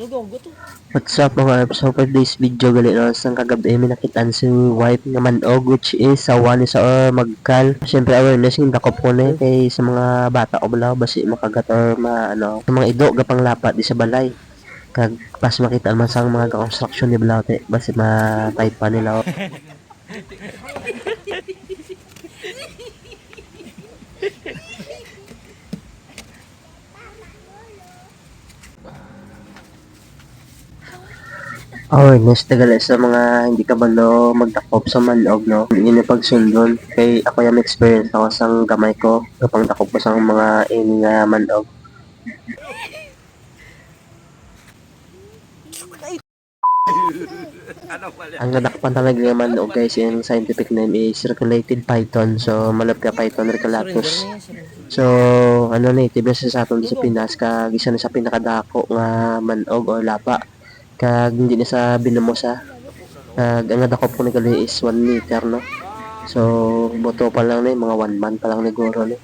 What's up mga Erbs? So for this video gali no, sang kagabi may nakitaan si wife nga manog which is sawa ni sa or magkal. Siyempre awareness yung dakop ko na kay sa mga bata o balaw basi makagat or ma, ano, sa mga ido gapang lapat di sa balay. Kag pas makita man sang mga construction ni balaw te basi ma-type pa nila. oh. Awareness tagal sa mga hindi ka balo magtakop sa manog no? Yun yung pagsundon kay ako yung experience ako sang gamay ko kapang takop ko sa mga ini nga manog ang nadakpan talaga nga manog guys yung scientific name is circulated python. So malapya python recalatus So, ano na, tiba sa sa aton sa Pinas, kag isa na sa pinakadako nga manog or lapa. Kag hindi na sa binamosa. Kag ang nadakop ko ni gali is 1 meter, no? So, boto pa lang na, mga 1 month pa lang ni Goro, now?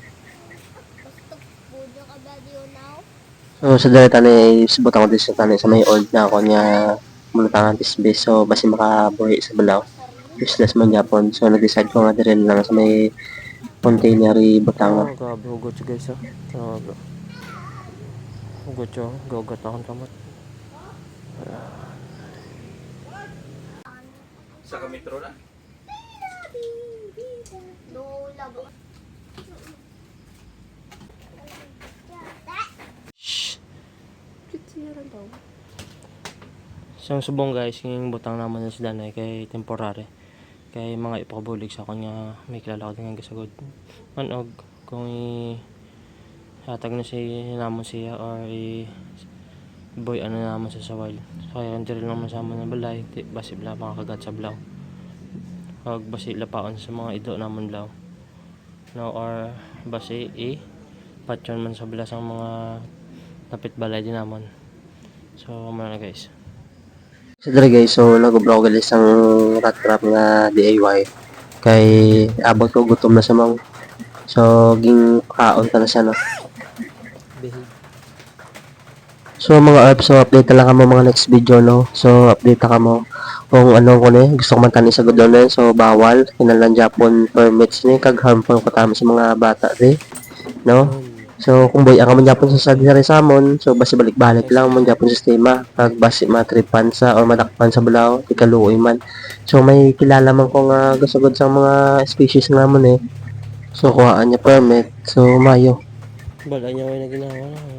So, sa dali tani, is butang ko sa tani sa may old na ako niya mulutangan tisbis. So, basi makabuhi sa balaw. Useless man yapon. So, nag-decide ko nga din lang sa may container butang. Oh, grabe hugot siya guys ah. Grabe. Hugot siya. Gagat akong tamat. Sa kamitro na? No, labo. Isang subong guys, yung butang naman na si Danay kay temporary. Kay mga ipabulig sa kanya may kilala ko din nga gasagod. Manog kung i hatag na si namon siya or i boy ano naman sa sawal. Kaya hindi rin naman sa amin ng balay, di basi bla makakagat sa blaw. Huwag basi lapaon sa mga ido naman blaw. No or basi i patyon man sa blas ang mga tapit balay din naman. So, muna na guys. So dere guys, so nag-vlog gali isang rat trap nga DIY. Kay abot ko gutom na sa mga. So ging kaon ta na siya no. So mga herb, so update lang kamo mga next video no. So update na kamo kung ano ko ni gusto ko man tani sa gudon na so bawal kinalan Japon permits ni kag harmful ko tama sa mga bata di no. So kung boy ang man Japon sa sabi sa samon, so basi balik-balik lang man Japon sistema kag basi matripan sa or madakpan sa bulaw ikaluoy man. So may kilala man ko nga gasagod sa mga species nga man eh. So kuhaan niya permit. So mayo. Bala niya may naginawa na.